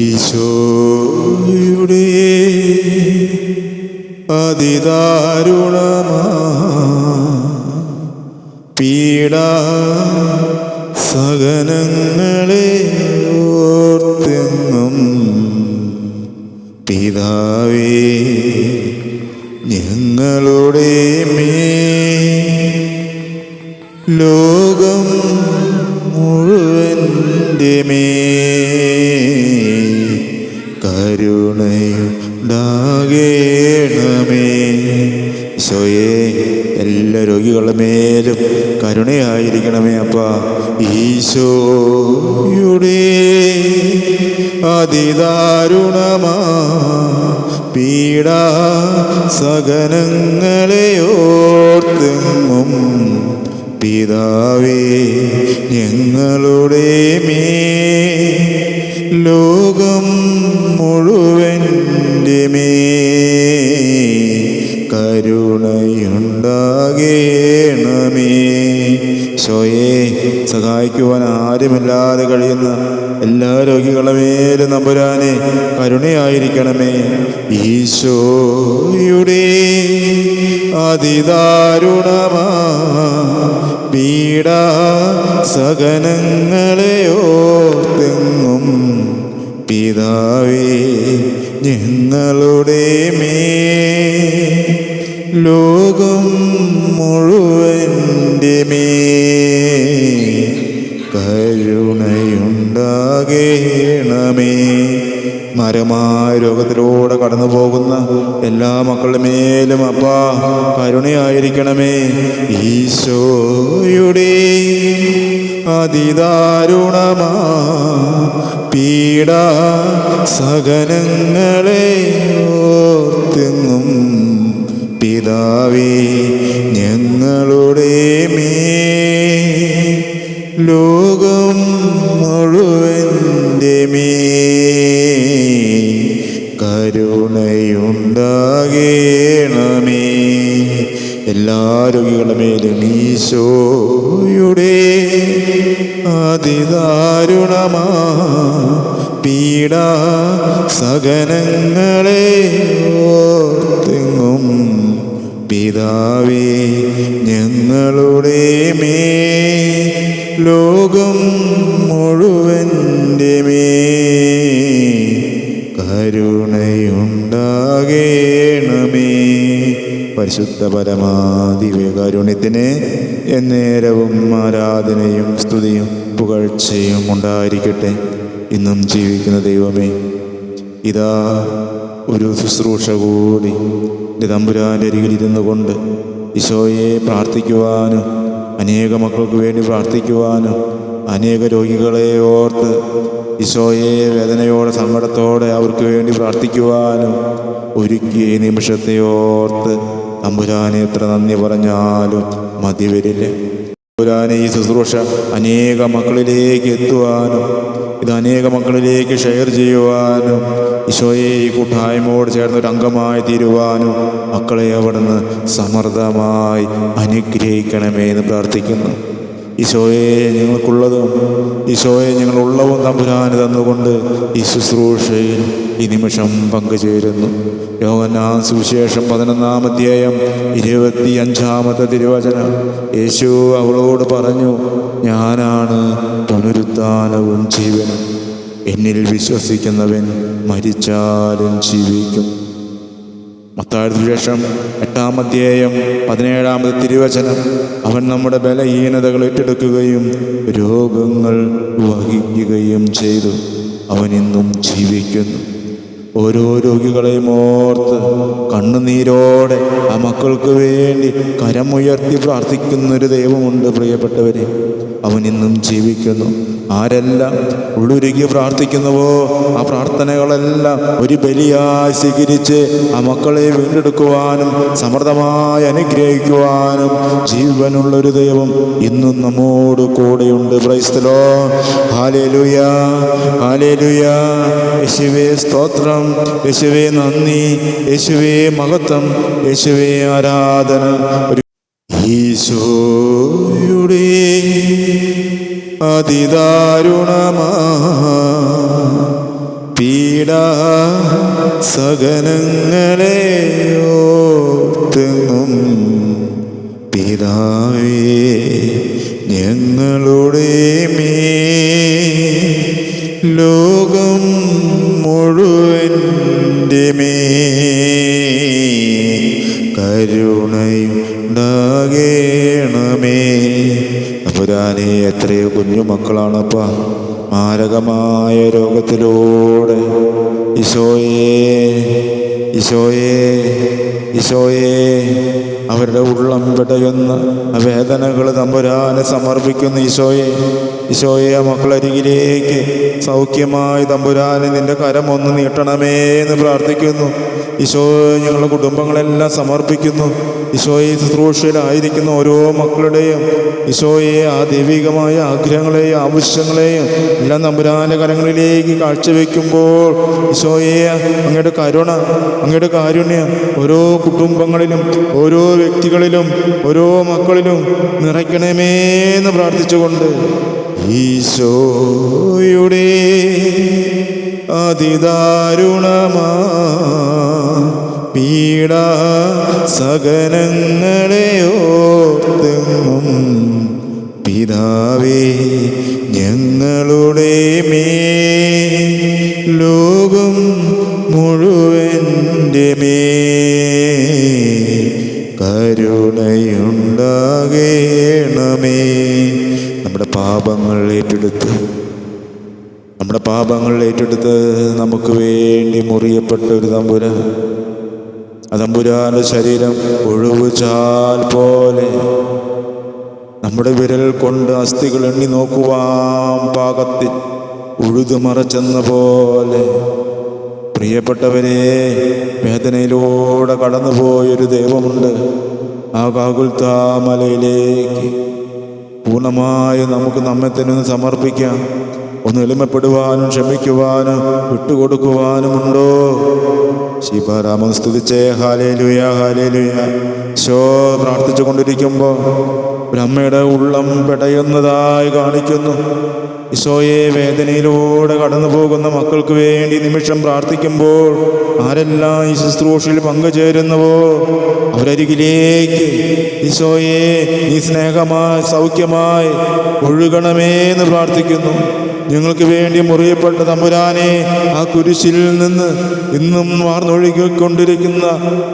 ഈശോയുടെ അതിദാരുണമാ പീഡ സഹനങ്ങളെ ഓർത്തെന്നും പിതാവേ ഞങ്ങളുടെ മേ ലോകം മുഴുവന്റെ മേ കരുണയുണ്ടാകേണമേ ഈശോയെ എല്ലാ രോഗികളുടെ മേലും കരുണയായിരിക്കണമേ അപ്പ. ഈശോയുടെ അതിദാരുണമാ. പീഡ സകനങ്ങളെ ഓർത്തെങ്ങും പിതാവേ ഞങ്ങളുടെ മേ ലോകം ആരുമില്ലാതെ കഴിയുന്ന എല്ലാ രോഗികളുമേലും നമ്പുരാനെ കരുണയായിരിക്കണമേ. ഈശോയുടെ അതിദാരുണമാ പീഡ സകനങ്ങളെയോ തെങ്ങും പിതാവേ ഞങ്ങളുടെ മേ ലോകം മുഴുവന്റെ മേ മരമായ രോഗത്തിലൂടെ കടന്നു പോകുന്ന എല്ലാ മക്കളുടെ മേലും അപ്പ കരുണയായിരിക്കണമേ. ഈശോയുടെ അതിദാരുണമാ പീഡ സഹനങ്ങളെ ഓർത്തെങ്ങും പിതാവേ ഞങ്ങളുടെ മേ ലോകം ഈശോയുടെ അതിദാരുണമാ പീഡ സകനങ്ങളെ ഓർത്തെങ്ങും പിതാവേ ഞങ്ങളുടെ മേ ലോകം മുഴുവന്റെ മേ കരുണയുണ്ടാകേണമേ. പരിശുദ്ധ പരമാദിവ്യകാരുണ്യത്തിന് എന്നേരവും ആരാധനയും സ്തുതിയും പുകഴ്ചയും ഉണ്ടായിരിക്കട്ടെ ഇന്നും ജീവിക്കുന്ന ദൈവമേ. ഇതാ ഒരു ശുശ്രൂഷ കൂടി തമ്പുരാന്റെ അരികിൽ ഇരുന്നു കൊണ്ട് ഈശോയെ പ്രാർത്ഥിക്കുവാനും അനേക മക്കൾക്ക് വേണ്ടി പ്രാർത്ഥിക്കുവാനും അനേക രോഗികളെ ഓർത്ത് ഈശോയെ വേദനയോടെ സങ്കടത്തോടെ അവർക്ക് വേണ്ടി പ്രാർത്ഥിക്കുവാനും ഒരുക്കിയ നിമിഷത്തെ ഓർത്ത് തമ്പുരാനെ എത്ര നന്ദി പറഞ്ഞാലും മതി വരില്ല അമ്പുരാനെ ഈ ശുശ്രൂഷ അനേക മക്കളിലേക്ക് എത്തുവാനും ഇത് അനേക മക്കളിലേക്ക് ഷെയർ ചെയ്യുവാനും ഈശോയെ ഈ കൂട്ടായ്മയോട് ചേർന്ന് ഒരു അംഗമായി തീരുവാനും മക്കളെ അവിടുന്ന് സമൃദ്ധമായി അനുഗ്രഹിക്കണമേ എന്ന് പ്രാർത്ഥിക്കുന്നു. ഈശോയെ ഞങ്ങൾക്കുള്ളതും ഈശോയെ ഞങ്ങളുള്ളവും തമ്പുരാന് തന്നുകൊണ്ട് ഈ ശുശ്രൂഷയിൽ ഈ നിമിഷം പങ്കുചേരുന്നു. യോഗനാ സുവിശേഷം പതിനൊന്നാം അധ്യായം ഇരുപത്തി അഞ്ചാമത്തെ തിരുവചനം. യേശു അവളോട് പറഞ്ഞു ഞാനാണ് പുനരുത്ഥാനവും ജീവനും. എന്നിൽ വിശ്വസിക്കുന്നവൻ മരിച്ചാലും ജീവിക്കും. മത്തായ സുവിശേഷം എട്ടാം അധ്യായം പതിനേഴാമത് തിരുവചനം. അവൻ നമ്മുടെ ബലഹീനതകൾ ഏറ്റെടുക്കുകയും രോഗങ്ങൾ വഹിക്കുകയും ചെയ്തു. അവൻ ഇന്നും ജീവിക്കുന്നു. ഓരോ രോഗികളെയും ഓർത്ത് കണ്ണുനീരോടെ ആ മക്കൾക്ക് വേണ്ടി കരമുയർത്തി പ്രാർത്ഥിക്കുന്നൊരു ദൈവമുണ്ട് പ്രിയപ്പെട്ടവരെ. അവൻ ഇന്നും ജീവിക്കുന്നു. ആരെല്ലാം ഉള്ളുരുകി പ്രാർത്ഥിക്കുന്നുവോ ആ പ്രാർത്ഥനകളെല്ലാം ഒരു ബലിയായി സ്വീകരിച്ച് ആ മക്കളെ വീണ്ടെടുക്കുവാനും സമൃദ്ധമായി അനുഗ്രഹിക്കുവാനും ജീവനുള്ളൊരു ദൈവം ഇന്നും നമ്മോട് കൂടെയുണ്ട്. ക്രൈസ്തലോ ഹാലേലുയ ഹാലേലുയ യേശുവേ സ്തോത്രം. യേശുവേ നന്ദി. യേശുവേ മഹത്വം. യേശുവേ ആരാധന. ഈശോയുടെ അതിദാരുണമാ. പീഡ സകനങ്ങളെ ഓർത്തെങ്ങും പിതാവേ ഞങ്ങളുടെ മേ ലോകം മുഴുവന്റെ മേ മാരകമായ രോഗത്തിലൂടെ. ഈശോയേ ഈശോയേ ഈശോയേ അവരുടെ ഉള്ളം പിടയുന്ന വേദനകൾ തമ്പുരാനെ സമർപ്പിക്കുന്നു ഈശോയെ. ഈശോയെ ആ മക്കളരികിലേക്ക് സൗഖ്യമായി തമ്പുരാനെ നിന്റെ കരമൊന്ന് നീട്ടണമേ എന്ന് പ്രാർത്ഥിക്കുന്നു. ഈശോയെ ഞങ്ങളുടെ കുടുംബങ്ങളെല്ലാം സമർപ്പിക്കുന്നു. ഈശോയെ ശുശ്രൂഷയിലായിരിക്കുന്ന ഓരോ മക്കളുടെയും ഈശോയെ ആ ദൈവികമായ ആഗ്രഹങ്ങളെയും ആവശ്യങ്ങളെയും എല്ലാം നമ്പുരാന കരങ്ങളിലേക്ക് കാഴ്ചവെക്കുമ്പോൾ ഈശോയെ അങ്ങയുടെ കരുണ അങ്ങയുടെ കാരുണ്യം ഓരോ കുടുംബങ്ങളിലും ഓരോ വ്യക്തികളിലും ഓരോ മക്കളിലും നിറയ്ക്കണമേ എന്ന് പ്രാർത്ഥിച്ചുകൊണ്ട് ഈശോയുടെ അതിദാരുണമാ പീഡ സകലങ്ങളെ ഓർത്തെങ്ങും പിതാവേ ഞങ്ങളുടെ മേ ലോകം മുഴുവന്റെ മേ കരുണയുണ്ടാകേണമേ. നമ്മുടെ പാപങ്ങൾ ഏറ്റെടുത്ത് നമ്മുടെ പാപങ്ങൾ ഏറ്റെടുത്ത് നമുക്ക് വേണ്ടി മുറിയപ്പെട്ട ഒരു തമ്പുര ആ ശരീരം ഒഴിവുചാൽ പോലെ നമ്മുടെ വിരൽ കൊണ്ട് അസ്ഥികൾ എണ്ണി നോക്കുവാൻ പാകത്തിൽ ഉഴുതുമറച്ചെന്ന പോലെ. പ്രിയപ്പെട്ടവരെ വേദനയിലൂടെ കടന്നുപോയൊരു ദൈവമുണ്ട്. ആ കാകുൽത്താമലയിലേക്ക് പൂർണമായി നമുക്ക് നമ്മെ തന്നെ ഒന്ന് സമർപ്പിക്കാം. ഒന്ന് എളിമപ്പെടുവാനും ക്ഷമിക്കുവാനും വിട്ടുകൊടുക്കുവാനുമുണ്ടോ? ശിവരാമൻ സ്തുതിച്ചേ. ഹാലേലുയ ഹാലേലുയ ശോ പ്രാർത്ഥിച്ചു കൊണ്ടിരിക്കുമ്പോൾ ബ്രഹ്മയുടെ ഉള്ളം പെടയുന്നതായി കാണിക്കുന്നു. ഈശോയെ വേദനയിലൂടെ കടന്നു പോകുന്ന മക്കൾക്ക് വേണ്ടി നിമിഷം പ്രാർത്ഥിക്കുമ്പോൾ ആരെല്ലാം ഈ ശുശ്രൂഷയിൽ പങ്കുചേരുന്നുവോ? അവരരികിലേക്ക് ഈശോയെ നീ സ്നേഹമായി സൗഖ്യമായി ഒഴുകണമേ എന്ന് പ്രാർത്ഥിക്കുന്നു. ഞങ്ങൾക്ക് വേണ്ടി മുറിയപ്പെട്ട തമ്പുരാനെ ആ കുരിശിൽ നിന്ന് ഇന്നും വാർന്നൊഴുകിക്കൊണ്ടിരിക്കുന്ന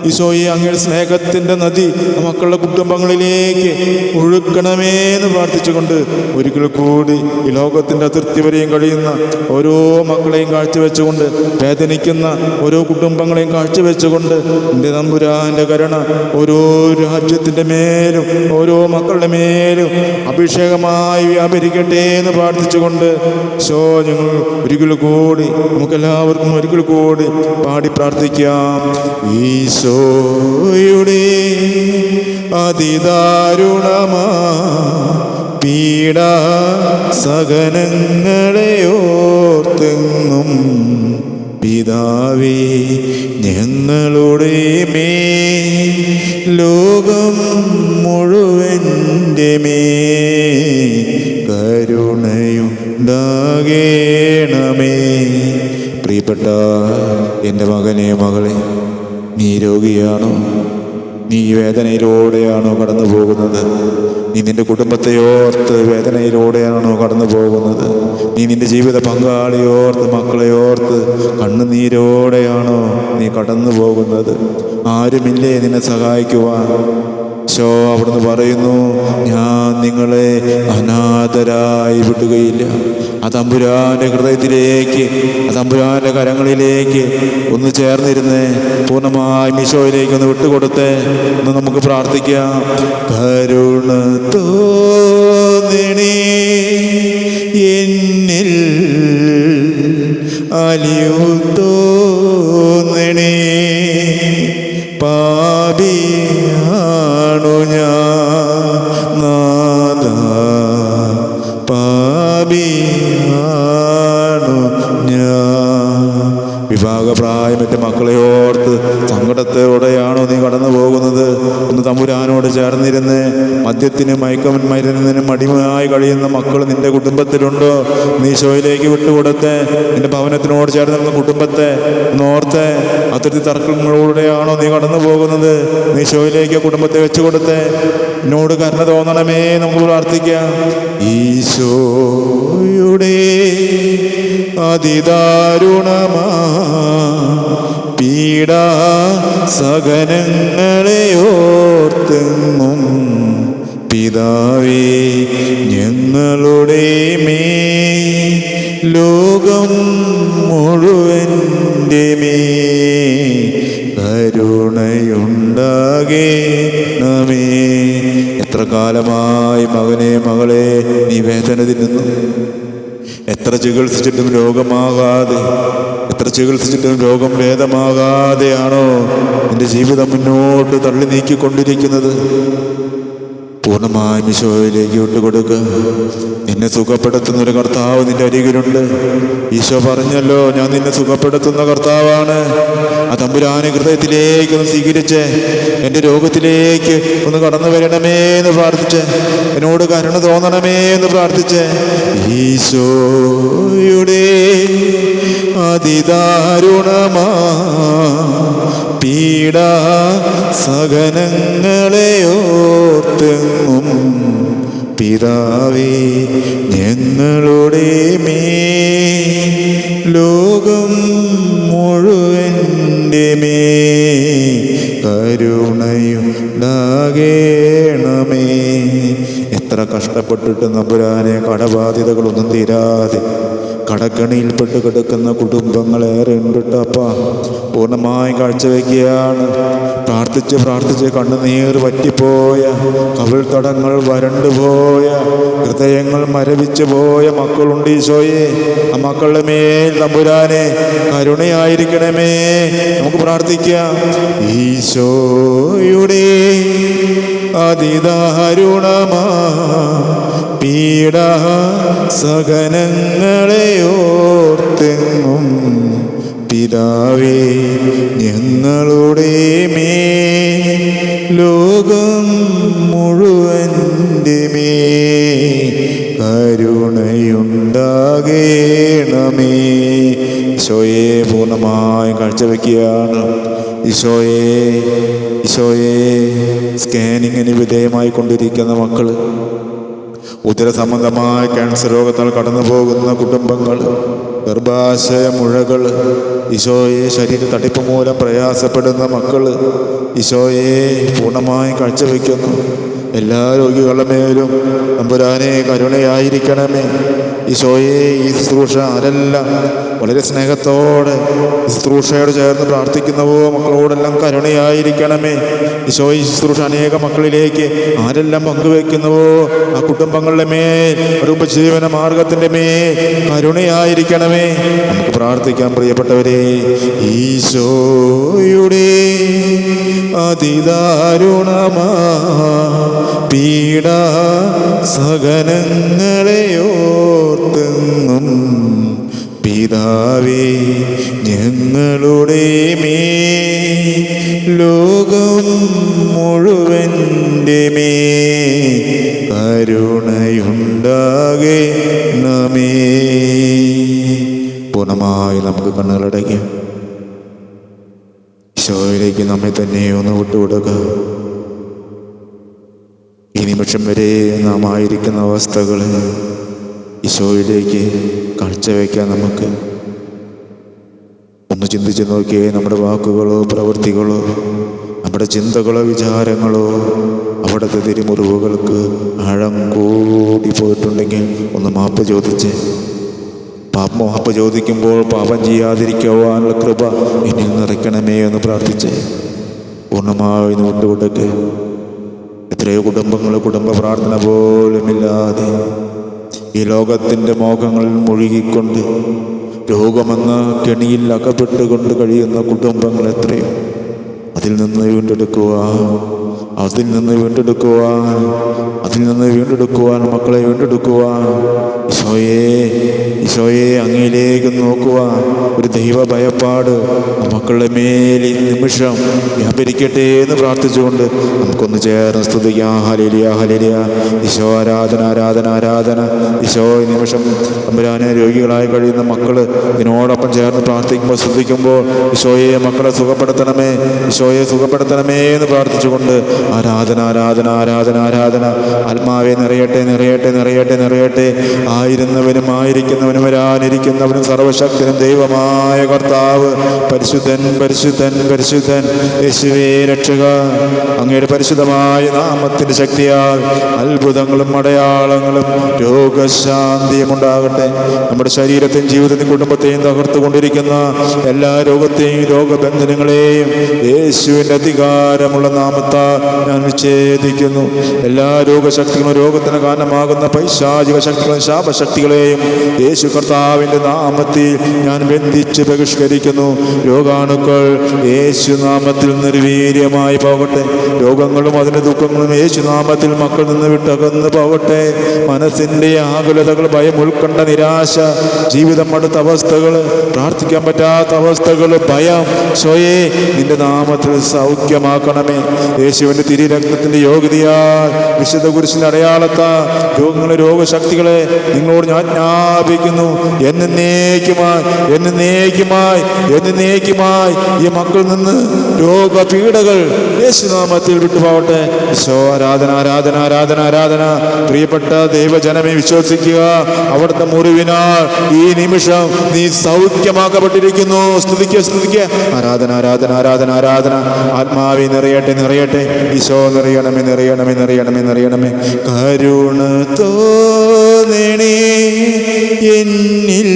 ഈശോയെ അങ്ങയുടെ സ്നേഹത്തിന്റെ നദി മക്കളുടെ കുടുംബങ്ങളിലേക്ക് ഒഴുക്കണമേ എന്ന് പ്രാർത്ഥിച്ചുകൊണ്ട് ഒരിക്കൽ കൂടി ഈ ലോകത്തിന്റെ അതിർത്തി വരെയും കഴിയുന്ന ഓരോ മക്കളെയും കാഴ്ചവെച്ചുകൊണ്ട് വേദനിക്കുന്ന ഓരോ കുടുംബങ്ങളെയും കാഴ്ചവെച്ചുകൊണ്ട് എന്റെ തമ്പുരാന്റെ കരുണ ഓരോ രാജ്യത്തിന്റെ മേലും ഓരോ മക്കളുടെ മേലും അഭിഷേകമായി വ്യാപരിക്കട്ടെ എന്ന് പ്രാർത്ഥിച്ചുകൊണ്ട് ശോ ഞങ്ങൾ ഒരിക്കൽ കൂടി നമുക്കെല്ലാവർക്കും ഒരിക്കൽ കൂടി പാടി പ്രാർത്ഥിക്കാം. ഈശോയുടെ അതിദാരുണമാ പീഡ സഹനങ്ങളെയോർത്തെങ്ങും പിതാവേ ഞങ്ങളുടെ മേ ലോകം മുഴുവന്റെ മേ കരുണയുണ്ടാകേണമേ പ്രിയപ്പെട്ട എന്റെ മകനെ മകളെ നീ രോഗിയാണോ? നീ വേദനയിലൂടെയാണോ കടന്നു പോകുന്നത് നീ നിന്റെ കുടുംബത്തെ ഓർത്ത് വേദനയിലൂടെയാണോ കടന്നു പോകുന്നത് നീ നിന്റെ ജീവിത പങ്കാളിയോർത്ത് മക്കളെ ഓർത്ത് കണ്ണുനീരോടെയാണോ നീ കടന്നു പോകുന്നത് ആരുമില്ലേ നിന്നെ സഹായിക്കുവാൻ? ശോ അവിടുന്ന് പറയുന്നു ഞാൻ നിങ്ങളെ അനാഥരായി വിടുകയില്ല. ആ തമ്പുരാന്റെ ഹൃദയത്തിലേക്ക് ആ തമ്പുരാന്റെ കരങ്ങളിലേക്ക് ഒന്ന് ചേർന്നിരുന്ന് പൂർണമായി മിശോയിലേക്ക് ഒന്ന് വിട്ടുകൊടുത്ത് ഒന്ന് നമുക്ക് പ്രാർത്ഥിക്കാം. കരുണ തോന്നണേ എന്നിൽ അലിയു തോന്നണേ മദ്യത്തിനും മയക്കം മരുന്നിനും അടിമയായി കഴിയുന്ന മക്കൾ നിന്റെ കുടുംബത്തിലുണ്ടോ? നീ ശോയിലേക്ക് വിട്ടുകൊടുത്ത് നിന്റെ ഭവനത്തിനോട് ചേർന്നിരുന്ന കുടുംബത്തെ നോർത്ത് അതിർത്തി തർക്കങ്ങളിലൂടെയാണോ നീ കടന്നു പോകുന്നത് നീ ശോയിലേക്ക് കുടുംബത്തെ വെച്ചു കൊടുത്ത് എന്നോട് കരുണ തോന്നണമേ നമുക്ക് പ്രാർത്ഥിക്കാം. ഈശോയുടെ അതിദാരുണമാ പീഡാ സഹനങ്ങളെ ഓർത്തെങ്ങും പിതാവേ ഞങ്ങളുടെ മേ ലോകം മുഴുവന്റെ മേ കരുണയുണ്ടാകേ നമേ എത്ര കാലമായി മകനെ മകളെ നീ വേദന നിന്നു എത്ര ചികിത്സിച്ചിട്ടും രോഗമാകാതെ എത്ര ചികിത്സിച്ചിട്ടും രോഗം ഭേദമാകാതെയാണോ നിന്റെ ജീവിതം മുന്നോട്ട് തള്ളി നീക്കിക്കൊണ്ടിരിക്കുന്നത്? പൂർണമായും ഈശോയിലേക്ക് വിട്ടുകൊടുക്കുക. നിന്നെ സുഖപ്പെടുത്തുന്ന ഒരു കർത്താവ് നിന്റെ അരികിലുണ്ട്. ഈശോ പറഞ്ഞല്ലോ ഞാൻ നിന്നെ സുഖപ്പെടുത്തുന്ന കർത്താവാണ്. ആ തമ്പുരാനെ ഹൃദയത്തിലേക്ക് ഒന്ന് സ്വീകരിച്ച് എന്റെ രോഗത്തിലേക്ക് ഒന്ന് കടന്നു വരണമേ എന്ന് പ്രാർത്ഥിച്ച് എന്നോട് കരുണ തോന്നണമേ എന്ന് പ്രാർത്ഥിച്ച് ഈശോയുടെ അതിദാരുണമാ പീഡ സഹനങ്ങളെ ഓർത്തെങ്ങും പിതാവേ ഞങ്ങളുടെ മേ ലോകം മുഴുവന്റെ മേ കരുണയുണ്ടാകേണമേ. എത്ര കഷ്ടപ്പെട്ടിട്ട് നമ്പുരാനെ കടബാധ്യതകളൊന്നും തീരാതെ കടക്കണിയിൽപ്പെട്ട് കിടക്കുന്ന കുടുംബങ്ങളേറെ ഉണ്ടിട്ടപ്പ പൂർണമായി കാഴ്ചവെക്കുകയാണ്. പ്രാർത്ഥിച്ച് പ്രാർത്ഥിച്ച് കണ്ണുനീർ വറ്റിപ്പോയ കവിൾത്തടങ്ങൾ വരണ്ടുപോയ ഹൃദയങ്ങൾ മരവിച്ചു പോയ മക്കളുണ്ട് ഈശോയെ. ആ മക്കളുടെ മേൽ തമ്പുരാനെ കരുണയായിരിക്കണമേ. നമുക്ക് പ്രാർത്ഥിക്കാം. ഈശോയുടെ അതിദാരുണമാ പീഡ സഹനങ്ങളെ ഓർത്തെങ്ങും പിതാവേ ഞങ്ങളുടെ മേ ലോകം മുഴുവന്റെ മേ കരുണയുണ്ടാകേണമേ. ഈശോയെ പൂർണമായും കാഴ്ചവെക്കുകയാണ്. ഈശോയെ ഈശോയെ സ്കാനിങ്ങിന് വിധേയമായി കൊണ്ടിരിക്കുന്ന മക്കൾ ഉദര സംബന്ധമായ ക്യാൻസർ രോഗത്താൽ കടന്നു പോകുന്ന കുടുംബങ്ങൾ ഗർഭാശയ മുഴകൾ ഈശോയെ ശരീര തട്ടിപ്പ് മൂലം പ്രയാസപ്പെടുന്ന മക്കൾ ഈശോയെ പൂർണമായി കാഴ്ചവെക്കുന്നു. എല്ലാ രോഗികളുടെ മേലും നമ്പുരാനെ കരുണയായിരിക്കണമേ. ഈശോയെ ഈ ശുശ്രൂഷ ആരെല്ലാം വളരെ സ്നേഹത്തോടെ ശുശ്രൂഷയോട് ചേർന്ന് പ്രാർത്ഥിക്കുന്നവോ മക്കളോടെല്ലാം കരുണയായിരിക്കണമേ. ഈശോ ഈ ശുശ്രൂഷ അനേക മക്കളിലേക്ക് ആരെല്ലാം പങ്കുവെക്കുന്നുവോ ആ കുടുംബങ്ങളുടെ മേൽ ഒരു ഉപജീവന മാർഗത്തിന്റെ മേൽ കരുണയായിരിക്കണമേ. നമുക്ക് പ്രാർത്ഥിക്കാം പ്രിയപ്പെട്ടവരെ ഈശോയുടെ അതിദാരുണമാ പീഡ സഹനങ്ങളെ ഓർത്തെങ്ങും പിതാവേ ഞങ്ങളുടെ മേ ലോകം മുഴുവന്റെ മേ കരുണയുണ്ടാകെ നമേ പൂർണമായി നമുക്ക് കണ്ണുകളടയ്ക്കാം. ഈശോയിലേക്ക് നമ്മെ തന്നെ ഒന്ന് വിട്ടുകൊടുക്കുക ഈ നിമിഷം വരെ നാം ആയിരിക്കുന്ന അവസ്ഥകൾ ഈശോയിലേക്ക് കാഴ്ചവെക്കാൻ നമുക്ക്. ഒന്ന് ചിന്തിച്ച് നോക്കിയേ നമ്മുടെ വാക്കുകളോ പ്രവൃത്തികളോ നമ്മുടെ ചിന്തകളോ വിചാരങ്ങളോ അവിടുത്തെ തിരുമുറിവുകൾക്ക് ആഴം കൂടി പോയിട്ടുണ്ടെങ്കിൽ ഒന്ന് മാപ്പ് ചോദിച്ച്. പാപമോഹപ്പ് ചോദിക്കുമ്പോൾ പാപം ചെയ്യാതിരിക്കുവാനുള്ള കൃപ എന്നിൽ നിറയ്ക്കണമേ എന്ന് പ്രാർത്ഥിച്ച്. പൂർണമായി വിട്ടുകൊടുക്ക്. എത്രയോ കുടുംബങ്ങൾ കുടുംബ പ്രാർത്ഥന പോലുമില്ലാതെ ഈ ലോകത്തിന്റെ മോഹങ്ങളിൽ മുഴുകിക്കൊണ്ട് രോഗമെന്ന കെണിയിൽ അകപ്പെട്ടുകൊണ്ട് കഴിയുന്ന കുടുംബങ്ങൾ എത്രയോ. അതിൽ നിന്ന് വീണ്ടെടുക്കുവാൻ അതിൽ നിന്ന് വീണ്ടെടുക്കുവാൻ അതിൽ നിന്ന് വീണ്ടെടുക്കുവാൻ മക്കളെ വീണ്ടെടുക്കുവാൻ. ഈശോയെ ഈശോയെ അങ്ങയിലേക്ക് നോക്കുവാൻ. ഒരു ദൈവ ഭയപ്പാട് മക്കളുടെ മേൽ ഈ നിമിഷം വ്യാപരിക്കട്ടെ എന്ന് പ്രാർത്ഥിച്ചുകൊണ്ട് നമുക്കൊന്ന് ചേർന്ന് സ്തുതിക്കാം. ഹലിലിയ ഹലിലിയ ഈശോ ആരാധന ആരാധന ആരാധന. ഈശോ ഈ നിമിഷം തമ്പുരാനെ രോഗികളായി കഴിയുന്ന മക്കൾ ഇതിനോടൊപ്പം ചേർന്ന് പ്രാർത്ഥിക്കുമ്പോൾ ശ്രദ്ധിക്കുമ്പോൾ ഈശോയെ മക്കളെ സുഖപ്പെടുത്തണമേ ഈശോയെ സുഖപ്പെടുത്തണമേ എന്ന് പ്രാർത്ഥിച്ചുകൊണ്ട് ആരാധന ആരാധന ആരാധന ആരാധന. ആത്മാവെ നിറയട്ടെ നിറയട്ടെ നിറയട്ടെ നിറയട്ടെ. ആയിരുന്നവനും ആയിരിക്കുന്നവനും വരാനിരിക്കുന്നവനും സർവശക്തനും ദൈവമായ കർത്താവ്. പരിശുദ്ധൻ പരിശുദ്ധൻ പരിശുദ്ധൻ. യേശുവേ രക്ഷക. അങ്ങയുടെ പരിശുദ്ധമായ നാമത്തിന്റെ ശക്തിയാൽ അത്ഭുതങ്ങളും അടയാളങ്ങളും രോഗശാന്തിയും ഉണ്ടാകട്ടെ. നമ്മുടെ ശരീരത്തെയും ജീവിതത്തെയും കുടുംബത്തെയും തകർത്തുകൊണ്ടിരിക്കുന്ന എല്ലാ രോഗത്തെയും രോഗബന്ധനങ്ങളെയും യേശുവിന്റെ അധികാരമുള്ള നാമത്താൽ ഞാൻ വിച്ഛേദിക്കുന്നു എല്ലാ രോഗശക്തികളും രോഗത്തിന് കാരണമാകുന്ന പൈശാചിക ശക്തികളും ശാപശക്തികളെയും യേശു കർത്താവിന്റെ നാമത്തിൽ ഞാൻ ബന്ധിച്ച് ബഹിഷ്കരിക്കുന്നു. രോഗാണുക്കൾ യേശു നാമത്തിൽ നിർവീര്യമായി പോകട്ടെ. രോഗങ്ങളും അതിന്റെ ദുഃഖങ്ങളും യേശു നാമത്തിൽ മക്കൾ നിന്ന് വിട്ടകന്ന് പോകട്ടെ. മനസ്സിന്റെ ആകുലതകൾ ഭയം ഉൾക്കൊണ്ട നിരാശ ജീവിതം അടുത്ത അവസ്ഥകൾ പ്രാർത്ഥിക്കാൻ പറ്റാത്ത അവസ്ഥകൾ ഭയം സ്വയേ നിന്റെ നാമത്തിൽ സൗഖ്യമാക്കണമേ. യേശുവിന്റെ തിരിരക്തത്തിന്റെ യോഗ്യതയാൽ വിശുദ്ധ കുരിശിന്റെ അടയാളത്താ രോഗങ്ങളെ രോഗശക്തികളെ നിങ്ങളോട് ഞാൻ ആജ്ഞാപിക്കുന്നു. എന്നേക്കുമായി എന്നേക്കുമായി എന്നേക്കുമായി ഈ മക്കളിൽ നിന്ന് രോഗപീഠകൾ യേശുനാമത്തിൽ വിട്ടുപോകട്ടെ. ഈശോ ആരാധന ആരാധന ആരാധന ആരാധന. പ്രിയപ്പെട്ട ദൈവജനമേ വിശ്വസിക്കുക. അവിടുത്തെ മുറിവിനാൽ ഈ നിമിഷം നീ സൗഖ്യമാക്കപ്പെട്ടിരിക്കുന്നു. സ്തുതിക്കുക സ്തുതിക്കുക ആരാധന ആരാധന ആരാധന ആരാധന. ആത്മാവി നിറയട്ടെ നിറയട്ടെ. ഈശോ നിറയണമേ നിറയണമേ നിറയണമേ നിറയണമേ കരുണ തോന്നണേ എന്നിൽ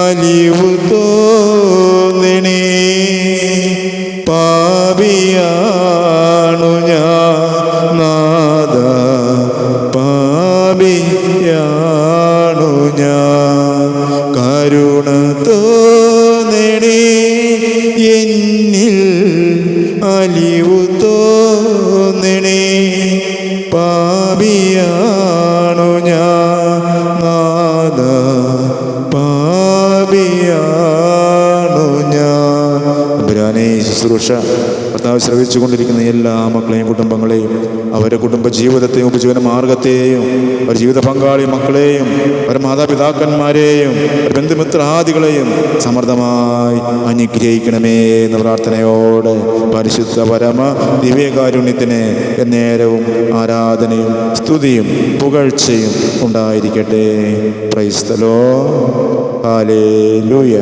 അലിവ് തോന്നണേ അമ്പുരാനെ ശുശ്രൂഷ. കർത്താവ് ശ്രവിച്ചുകൊണ്ടിരിക്കുന്ന എല്ലാ മക്കളെയും കുടുംബങ്ങളെയും അവരുടെ കുടുംബ ജീവിതത്തെയും ഉപജീവന മാർഗത്തെയും അവരുടെ ജീവിത പങ്കാളി മക്കളെയും അവരുടെ മാതാപിതാക്കന്മാരെയും ബന്ധുമിത്രാദികളെയും സമൃദ്ധമായി അനുഗ്രഹിക്കണമേ എന്ന പ്രാർത്ഥനയോടെ പരിശുദ്ധ പരമ ദിവ്യകാരുണ്യത്തിന് എന്നേരവും ആരാധനയും സ്തുതിയും പുകഴ്ചയും ഉണ്ടായിരിക്കട്ടെ. ക്രൈസ്തലോ ഹാലേ ലൂയ